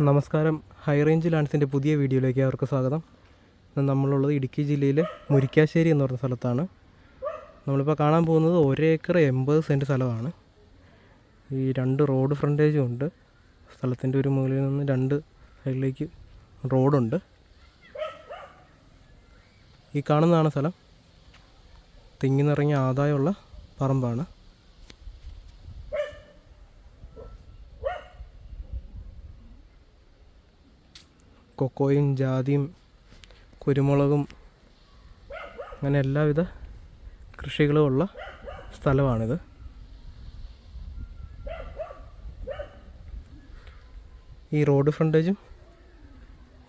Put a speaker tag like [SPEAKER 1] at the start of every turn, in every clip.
[SPEAKER 1] നമസ്കാരം. High range ലാൻഡ്സിന്റെ പുതിയ വീഡിയോയിലേക്ക് അവർക്ക് സ്വാഗതം. നമ്മളുള്ളത് ഇടുക്കി ജില്ലയിലെ മുരിക്കാശ്ശേരി എന്ന് പറഞ്ഞ സ്ഥലത്താണ്. നമ്മളിപ്പോൾ കാണാൻ പോകുന്നത് ഒരേക്കർ എൺപത് സെന്റ് സ്ഥലമാണ്. ഈ രണ്ട് റോഡ് ഫ്രണ്ടേജും ഉണ്ട്. സ്ഥലത്തിന്റെ ഒരു മുകളിൽ നിന്ന് രണ്ട് സൈഡിലേക്ക് റോഡുണ്ട്. ഈ കാണുന്നതാണ് സ്ഥലം. തിങ്ങി നിറങ്ങിയ ആദായമുള്ള പറമ്പാണ്. കൊക്കോയും ജാതിയും കുരുമുളകും അങ്ങനെ എല്ലാവിധ കൃഷികളും ഉള്ള സ്ഥലമാണിത്. ഈ റോഡ് ഫ്രണ്ടേജും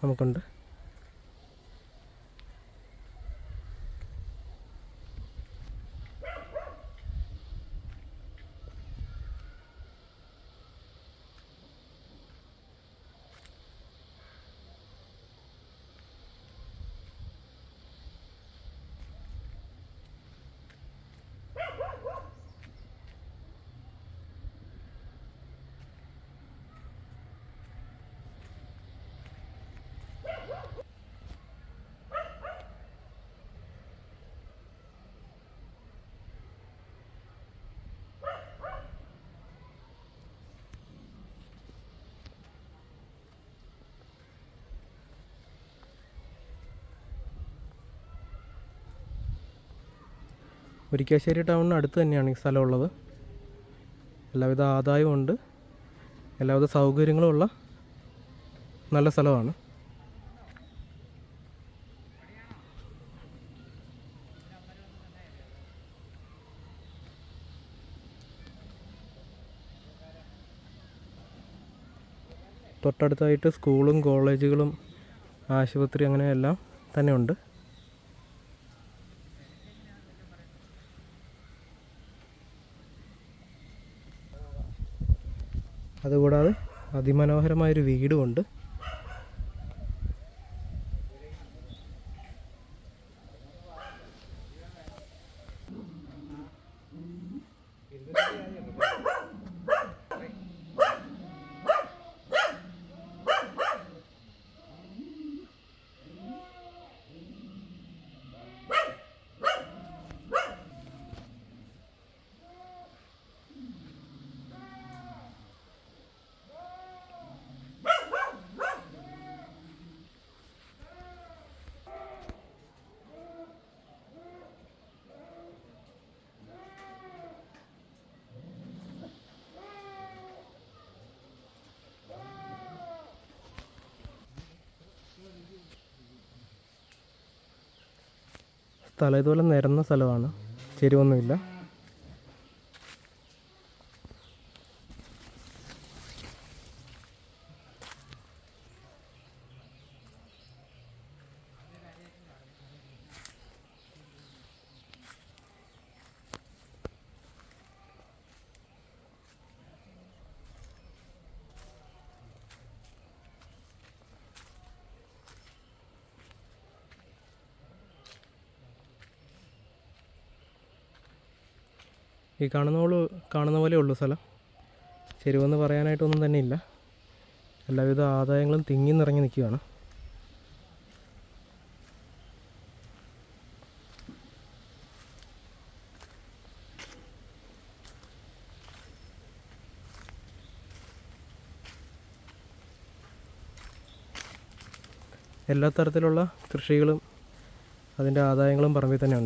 [SPEAKER 1] നമുക്കുണ്ട്. മുരിക്കാശ്ശേരി ടൗണിന് അടുത്ത് തന്നെയാണ് ഈ സ്ഥലമുള്ളത്. എല്ലാവിധ ആദായവും ഉണ്ട്. എല്ലാവിധ സൗകര്യങ്ങളും ഉള്ള നല്ല സ്ഥലമാണ്. തൊട്ടടുത്തായിട്ട് സ്കൂളും കോളേജുകളും ആശുപത്രി അങ്ങനെ എല്ലാം തന്നെ ഉണ്ട് അതിമനോഹരമായൊരു വീടുമുണ്ട്. സ്ഥലം ഇതുപോലെ നിരന്ന സ്ഥലമാണ്. ചെരുവൊന്നുമില്ല ഈ കാണുന്ന പോലെ കാണുന്ന പോലെ ഉള്ളൂ സ്ഥലം. ചെരുവെന്ന് പറയാനായിട്ടൊന്നും തന്നെ ഇല്ല. എല്ലാവിധ ആദായങ്ങളും തിങ്ങി നിറങ്ങി നിൽക്കുകയാണ്. എല്ലാ തരത്തിലുള്ള കൃഷികളും അതിന്റെ ആദായങ്ങളും പറമ്പിൽ തന്നെ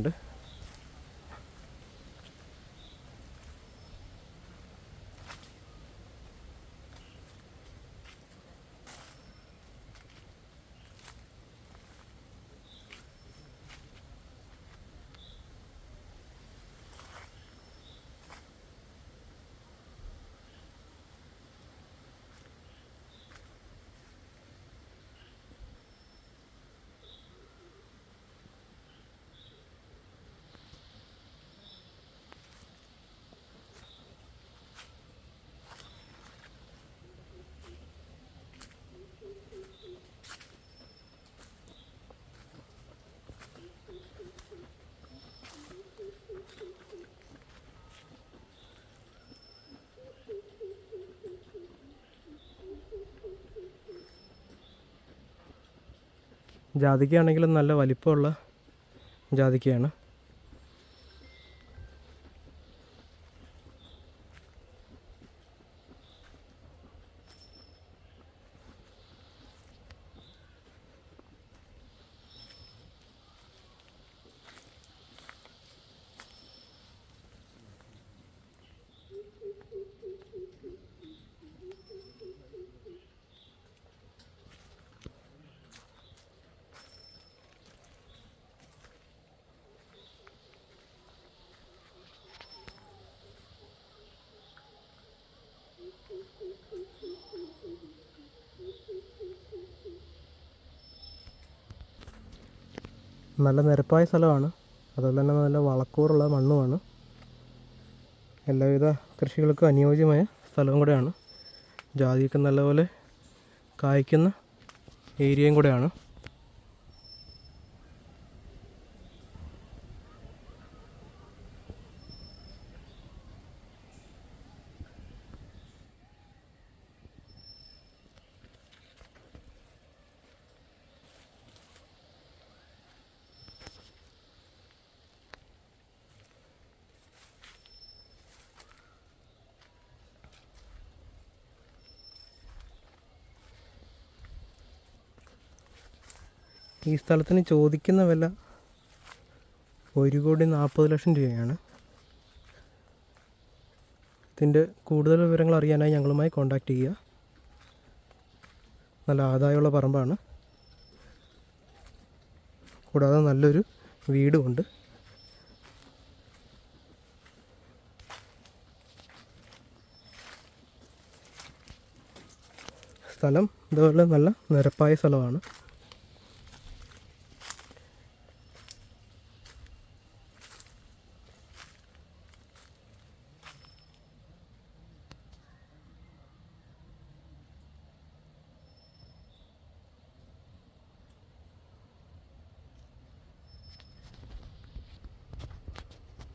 [SPEAKER 1] ജാതിക്കയാണെങ്കിലും നല്ല വലിപ്പമുള്ള ജാതിക്കയാണ് നല്ല നിരപ്പായ സ്ഥലമാണ്. അതുപോലെ തന്നെ നല്ല വളക്കൂറുള്ള മണ്ണുമാണ്. എല്ലാവിധ കൃഷികൾക്കും അനുയോജ്യമായ സ്ഥലവും കൂടെയാണ്. ജാതിയൊക്കെ നല്ലപോലെ കായ്ക്കുന്ന ഏരിയയും കൂടെയാണ്. ഈ സ്ഥലത്തിന് ചോദിക്കുന്ന വില ഒരു കോടി നാൽപ്പത് ലക്ഷം രൂപയാണ്. ഇതിന്റെ കൂടുതൽ വിവരങ്ങൾ അറിയാനായി ഞങ്ങളുമായി കോൺടാക്റ്റ് ചെയ്യുക. നല്ല ആദായമുള്ള പറമ്പാണ്. കൂടാതെ നല്ലൊരു വീടുമുണ്ട് സ്ഥലം ഇതുപോലെ നല്ല നിരപ്പായ സ്ഥലമാണ്.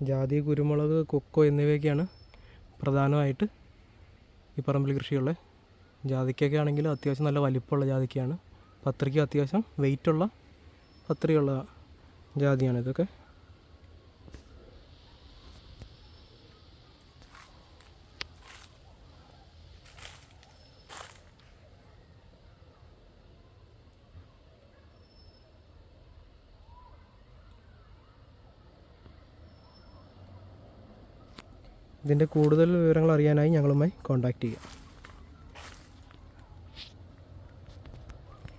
[SPEAKER 1] ജാതി കുരുമുളക് കൊക്കോ എന്നിവയൊക്കെയാണ് പ്രധാനമായിട്ട് ഈ പറമ്പിൽ കൃഷിയുള്ളത് ജാതിക്കൊക്കെ ആണെങ്കിൽ അത്യാവശ്യം നല്ല വലിപ്പമുള്ള ജാതിക്കയാണ് പത്രിക അത്യാവശ്യം വെയിറ്റുള്ള പത്രികയുള്ള ജാതിയാണ് ഇതൊക്കെ. ഇതിന്റെ കൂടുതൽ വിവരങ്ങൾ അറിയാനായി ഞങ്ങളുമായി കോൺടാക്റ്റ് ചെയ്യുക.